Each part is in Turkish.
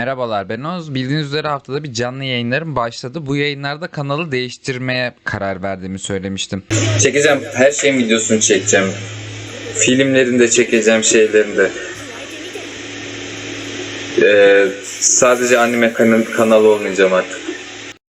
Merhabalar ben Oz. Bildiğiniz üzere haftada bir canlı yayınlarım başladı. Bu yayınlarda kanalı değiştirmeye karar verdiğimi söylemiştim. Çekeceğim. Her şeyin videosunu çekeceğim. Filmlerini de çekeceğim şeylerini de. Ee, sadece anime kan- kanalı olmayacağım artık.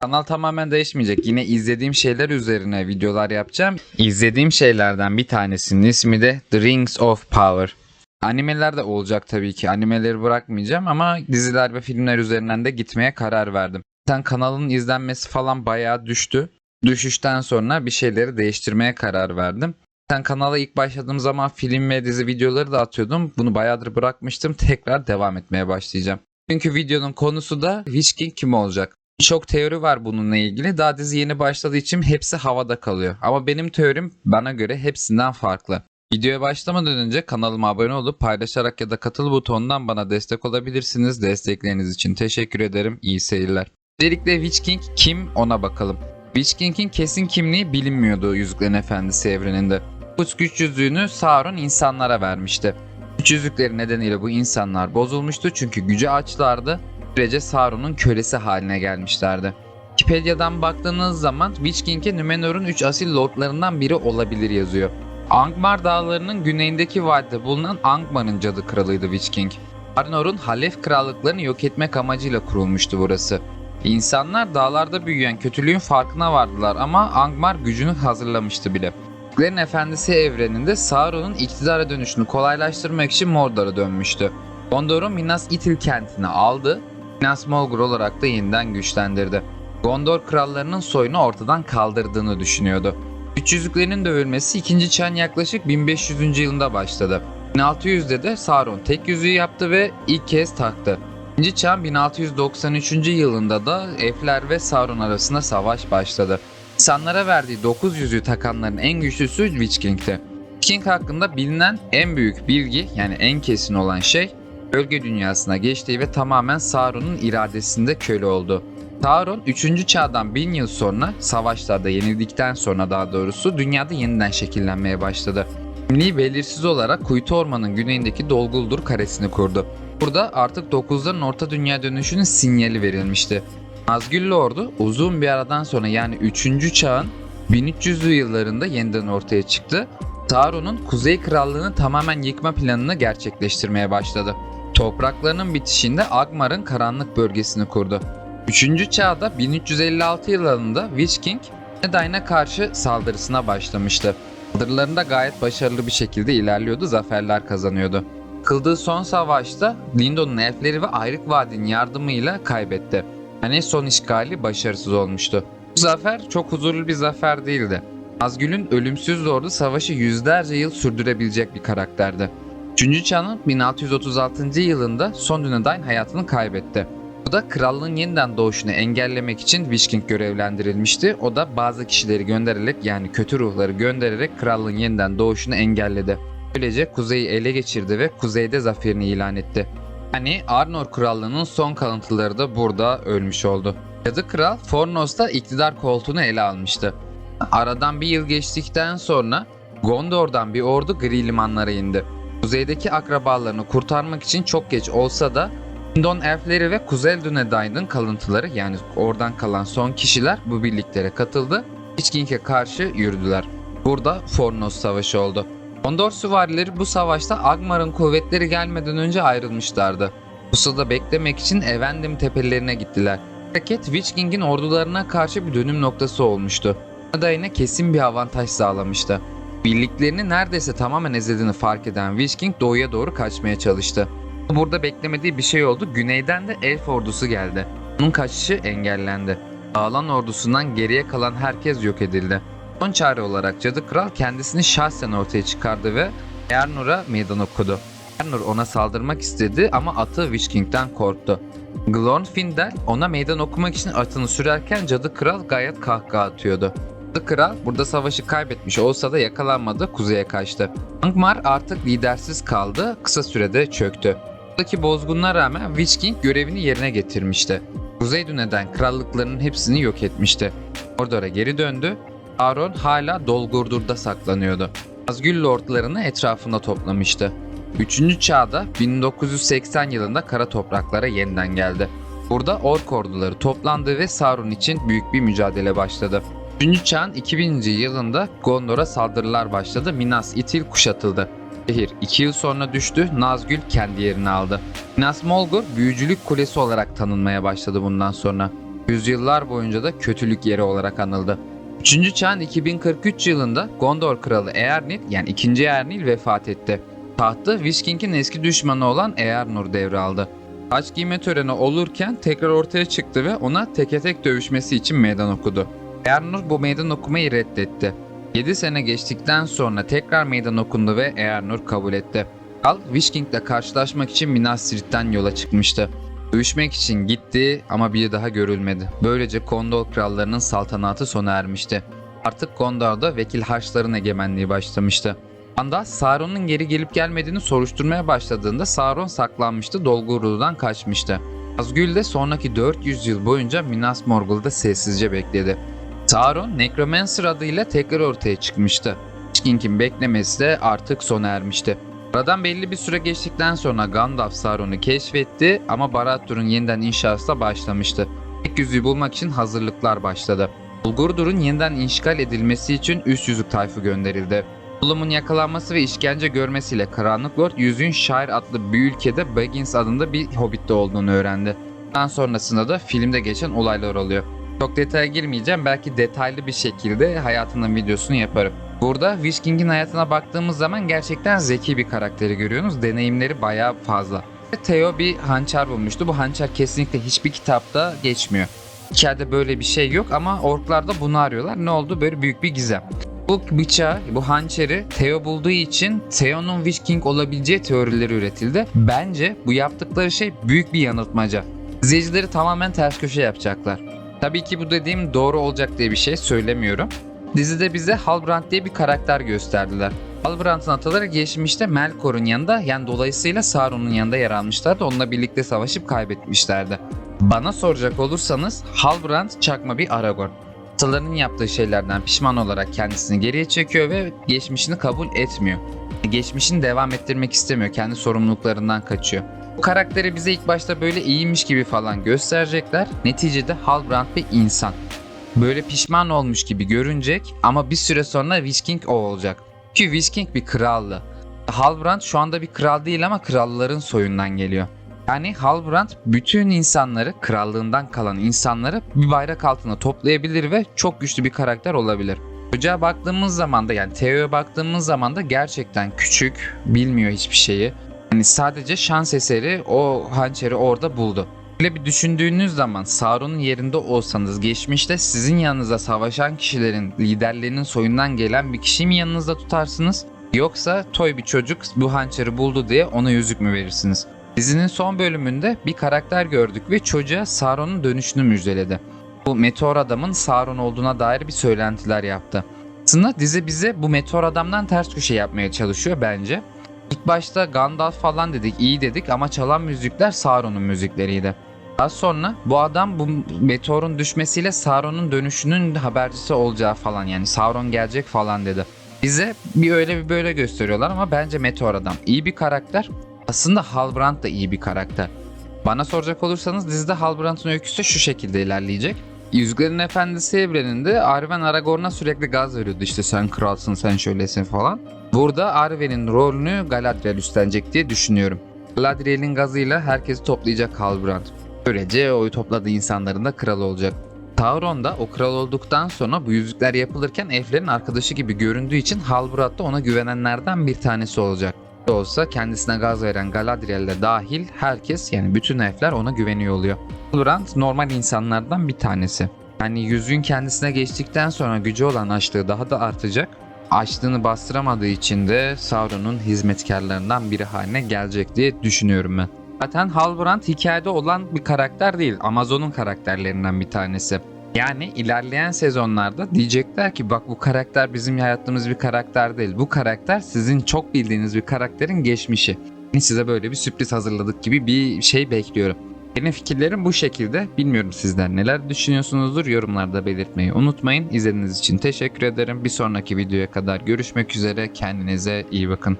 Kanal tamamen değişmeyecek. Yine izlediğim şeyler üzerine videolar yapacağım. İzlediğim şeylerden bir tanesinin ismi de The Rings of Power. Animeler de olacak tabii ki. Animeleri bırakmayacağım ama diziler ve filmler üzerinden de gitmeye karar verdim. Zaten kanalın izlenmesi falan bayağı düştü. Düşüşten sonra bir şeyleri değiştirmeye karar verdim. Sen kanala ilk başladığım zaman film ve dizi videoları da atıyordum. Bunu bayağıdır bırakmıştım. Tekrar devam etmeye başlayacağım. Çünkü videonun konusu da Witch King kim olacak? Çok teori var bununla ilgili. Daha dizi yeni başladığı için hepsi havada kalıyor. Ama benim teorim bana göre hepsinden farklı. Videoya başlamadan önce kanalıma abone olup paylaşarak ya da katıl butonundan bana destek olabilirsiniz. Destekleriniz için teşekkür ederim. İyi seyirler. Öncelikle Witch King kim ona bakalım. Witch King'in kesin kimliği bilinmiyordu Yüzüklerin Efendisi evreninde. Bu güç yüzüğünü Sauron insanlara vermişti. Güç yüzükleri nedeniyle bu insanlar bozulmuştu çünkü gücü açlardı. Böylece Sauron'un kölesi haline gelmişlerdi. Wikipedia'dan baktığınız zaman Witch King'e Numenor'un 3 asil lordlarından biri olabilir yazıyor. Angmar dağlarının güneyindeki vadide bulunan Angmar'ın cadı kralıydı Witch King. Arnor'un Halef krallıklarını yok etmek amacıyla kurulmuştu burası. İnsanlar dağlarda büyüyen kötülüğün farkına vardılar ama Angmar gücünü hazırlamıştı bile. Yüzüklerin Efendisi evreninde Sauron'un iktidara dönüşünü kolaylaştırmak için Mordor'a dönmüştü. Gondor'u Minas Ithil kentine aldı, Minas Morgul olarak da yeniden güçlendirdi. Gondor krallarının soyunu ortadan kaldırdığını düşünüyordu. Üç yüzüklerin dövülmesi 2. çağın yaklaşık 1500. yılında başladı. 1600'de de Sauron tek yüzüğü yaptı ve ilk kez taktı. 2. çağın 1693. yılında da Elfler ve Sauron arasında savaş başladı. İnsanlara verdiği 9 yüzüğü takanların en güçlüsü Witch King'ti. King hakkında bilinen en büyük bilgi yani en kesin olan şey bölge dünyasına geçtiği ve tamamen Sauron'un iradesinde köle oldu. Sauron 3. çağdan 1000 yıl sonra savaşlarda yenildikten sonra daha doğrusu dünyada yeniden şekillenmeye başladı. Kimliği belirsiz olarak Kuytu Orman'ın güneyindeki Dolguldur karesini kurdu. Burada artık 9'ların Orta Dünya dönüşünün sinyali verilmişti. Nazgül ordu uzun bir aradan sonra yani 3. çağın 1300'lü yıllarında yeniden ortaya çıktı. Sauron'un Kuzey Krallığı'nı tamamen yıkma planını gerçekleştirmeye başladı. Topraklarının bitişinde Agmar'ın karanlık bölgesini kurdu. 3. çağda 1356 yıllarında Witch King Edain'e karşı saldırısına başlamıştı. Saldırılarında gayet başarılı bir şekilde ilerliyordu, zaferler kazanıyordu. Kıldığı son savaşta Lindon'un elfleri ve Ayrık Vadi'nin yardımıyla kaybetti. Yani son işgali başarısız olmuştu. Bu zafer çok huzurlu bir zafer değildi. Nazgül'ün ölümsüz lordu savaşı yüzlerce yıl sürdürebilecek bir karakterdi. 3. çağın 1636. yılında Son Dunedain hayatını kaybetti. Bu da krallığın yeniden doğuşunu engellemek için Witch King görevlendirilmişti. O da bazı kişileri göndererek yani kötü ruhları göndererek krallığın yeniden doğuşunu engelledi. Böylece kuzeyi ele geçirdi ve kuzeyde zaferini ilan etti. Yani Arnor krallığının son kalıntıları da burada ölmüş oldu. Cadı kral Fornos'ta iktidar koltuğunu ele almıştı. Aradan bir yıl geçtikten sonra Gondor'dan bir ordu gri limanlara indi. Kuzeydeki akrabalarını kurtarmak için çok geç olsa da Lindon elfleri ve Kuzey Dunedain'in kalıntıları yani oradan kalan son kişiler bu birliklere katıldı. Witch King'e karşı yürüdüler. Burada Fornos Savaşı oldu. Gondor süvarileri bu savaşta Agmar'ın kuvvetleri gelmeden önce ayrılmışlardı. Pusada beklemek için Evendim tepelerine gittiler. Hareket Witch ordularına karşı bir dönüm noktası olmuştu. Dunedain'e kesin bir avantaj sağlamıştı. Birliklerini neredeyse tamamen ezildiğini fark eden Witch doğuya doğru kaçmaya çalıştı. Burada beklemediği bir şey oldu. Güneyden de elf ordusu geldi. Onun kaçışı engellendi. Dağılan ordusundan geriye kalan herkes yok edildi. Son çare olarak Cadı Kral kendisini şahsen ortaya çıkardı ve Ernur'a meydan okudu. Ernur ona saldırmak istedi ama atı Witch korktu. Glorfindel ona meydan okumak için atını sürerken Cadı Kral gayet kahkaha atıyordu. Cadı Kral burada savaşı kaybetmiş olsa da yakalanmadı, kuzeye kaçtı. Angmar artık lidersiz kaldı, kısa sürede çöktü. Buradaki bozgunlara rağmen Witch King görevini yerine getirmişti. Kuzey Düne'den krallıklarının hepsini yok etmişti. Mordor'a geri döndü. Sauron hala Dol Gurdur'da saklanıyordu. Nazgül lordlarını etrafında toplamıştı. Üçüncü çağda 1980 yılında kara topraklara yeniden geldi. Burada ork orduları toplandı ve Sauron için büyük bir mücadele başladı. Üçüncü çağın 2000. yılında Gondor'a saldırılar başladı. Minas Ithil kuşatıldı. Şehir 2 yıl sonra düştü. Nazgül kendi yerini aldı. Minas Morgul büyücülük kulesi olarak tanınmaya başladı bundan sonra. Yüzyıllar boyunca da kötülük yeri olarak anıldı. 3. çağın 2043 yılında Gondor kralı Eärnil yani 2. Eärnil vefat etti. Tahtı Witch King'in eski düşmanı olan Eärnur devraldı. Taç giyme töreni olurken tekrar ortaya çıktı ve ona teke tek dövüşmesi için meydan okudu. Eärnur bu meydan okumayı reddetti. 7 sene geçtikten sonra tekrar meydan okundu ve Eärnur kabul etti. Kral Witch King'le karşılaşmak için Minas Tirith'ten yola çıkmıştı. Dövüşmek için gitti ama bir daha görülmedi. Böylece Gondor krallarının saltanatı sona ermişti. Artık Gondor'da vekil haçların egemenliği başlamıştı. Anda Sauron'un geri gelip gelmediğini soruşturmaya başladığında Sauron saklanmıştı, Dolgorul'dan kaçmıştı. Nazgül de sonraki 400 yıl boyunca Minas Morgul'da sessizce bekledi. Sauron, Necromancer adıyla tekrar ortaya çıkmıştı. Witch King'in beklemesi de artık sona ermişti. Aradan belli bir süre geçtikten sonra Gandalf Sauron'u keşfetti ama Barad-dûr'un yeniden inşası da başlamıştı. Tek yüzüğü bulmak için hazırlıklar başladı. Ulgurdur'un yeniden inşgal edilmesi için üst yüzük tayfı gönderildi. Gollum'un yakalanması ve işkence görmesiyle Karanlık Lord yüzüğün Shire adlı bir ülkede Baggins adında bir hobbitte olduğunu öğrendi. Daha sonrasında da filmde geçen olaylar oluyor. Çok detaya girmeyeceğim. Belki detaylı bir şekilde hayatının videosunu yaparım. Burada Witch King'in hayatına baktığımız zaman gerçekten zeki bir karakteri görüyorsunuz. Deneyimleri bayağı fazla. Theo bir hançer bulmuştu. Bu hançer kesinlikle hiçbir kitapta geçmiyor. Hikayede böyle bir şey yok ama orklar da bunu arıyorlar. Ne oldu? Böyle büyük bir gizem. Bu bıçağı, bu hançeri Theo bulduğu için Theo'nun Witch King olabileceği teorileri üretildi. Bence bu yaptıkları şey büyük bir yanıltmaca. İzleyicileri tamamen ters köşe yapacaklar. Tabii ki bu dediğim doğru olacak diye bir şey söylemiyorum. Dizide bize Halbrand diye bir karakter gösterdiler. Halbrand'ın ataları geçmişte Melkor'un yanında yani dolayısıyla Sauron'un yanında yer almışlardı. Onunla birlikte savaşıp kaybetmişlerdi. Bana soracak olursanız Halbrand çakma bir Aragorn. Atalarının yaptığı şeylerden pişman olarak kendisini geriye çekiyor ve geçmişini kabul etmiyor. Geçmişini devam ettirmek istemiyor. Kendi sorumluluklarından kaçıyor. Karakteri bize ilk başta böyle iyiymiş gibi falan gösterecekler. Neticede Halbrand bir insan. Böyle pişman olmuş gibi görünecek ama bir süre sonra Witch King o olacak. Çünkü Witch King bir krallı. Halbrand şu anda bir kral değil ama kralların soyundan geliyor. Yani Halbrand bütün insanları, krallığından kalan insanları bir bayrak altında toplayabilir ve çok güçlü bir karakter olabilir. Çocuğa baktığımız zaman da yani Theo'ya baktığımız zaman da gerçekten küçük, bilmiyor hiçbir şeyi. Hani sadece şans eseri o hançeri orada buldu. Böyle bir düşündüğünüz zaman Sauron'un yerinde olsanız geçmişte sizin yanınıza savaşan kişilerin liderlerinin soyundan gelen bir kişiyi mi yanınızda tutarsınız? Yoksa toy bir çocuk bu hançeri buldu diye ona yüzük mü verirsiniz? Dizinin son bölümünde bir karakter gördük ve çocuğa Sauron'un dönüşünü müjdeledi. Bu meteor adamın Sauron olduğuna dair bir söylentiler yaptı. Aslında dizi bize bu meteor adamdan ters köşe yapmaya çalışıyor bence. İlk başta Gandalf falan dedik, iyi dedik ama çalan müzikler Sauron'un müzikleriydi. Daha sonra bu adam bu meteorun düşmesiyle Sauron'un dönüşünün habercisi olacağı falan yani Sauron gelecek falan dedi. Bize bir öyle bir böyle gösteriyorlar ama bence Meteor Adam iyi bir karakter. Aslında Halbrand da iyi bir karakter. Bana soracak olursanız dizide Halbrand'ın öyküsü şu şekilde ilerleyecek. Yüzüklerin Efendisi evreninde Arwen Aragorn'a sürekli gaz veriyordu işte sen kralsın sen şöylesin falan. Burada Arwen'in rolünü Galadriel üstlenecek diye düşünüyorum. Galadriel'in gazıyla herkesi toplayacak Halbrand. Böylece oyu topladığı insanların da kralı olacak. Sauron da o kral olduktan sonra bu yüzükler yapılırken elflerin arkadaşı gibi göründüğü için Halbrand da ona güvenenlerden bir tanesi olacak. De olsa kendisine gaz veren Galadriel de dahil herkes yani bütün elfler ona güveniyor oluyor. Halbrand normal insanlardan bir tanesi. Yani yüzüğün kendisine geçtikten sonra gücü olan açlığı daha da artacak. Açlığını bastıramadığı için de Sauron'un hizmetkarlarından biri haline gelecek diye düşünüyorum ben. Zaten Halbrand hikayede olan bir karakter değil. Amazon'un karakterlerinden bir tanesi. Yani ilerleyen sezonlarda diyecekler ki bak bu karakter bizim hayatımız bir karakter değil. Bu karakter sizin çok bildiğiniz bir karakterin geçmişi. Yani size böyle bir sürpriz hazırladık gibi bir şey bekliyorum. Benim fikirlerim bu şekilde. Bilmiyorum sizler neler düşünüyorsunuzdur yorumlarda belirtmeyi unutmayın. İzlediğiniz için teşekkür ederim. Bir sonraki videoya kadar görüşmek üzere. Kendinize iyi bakın.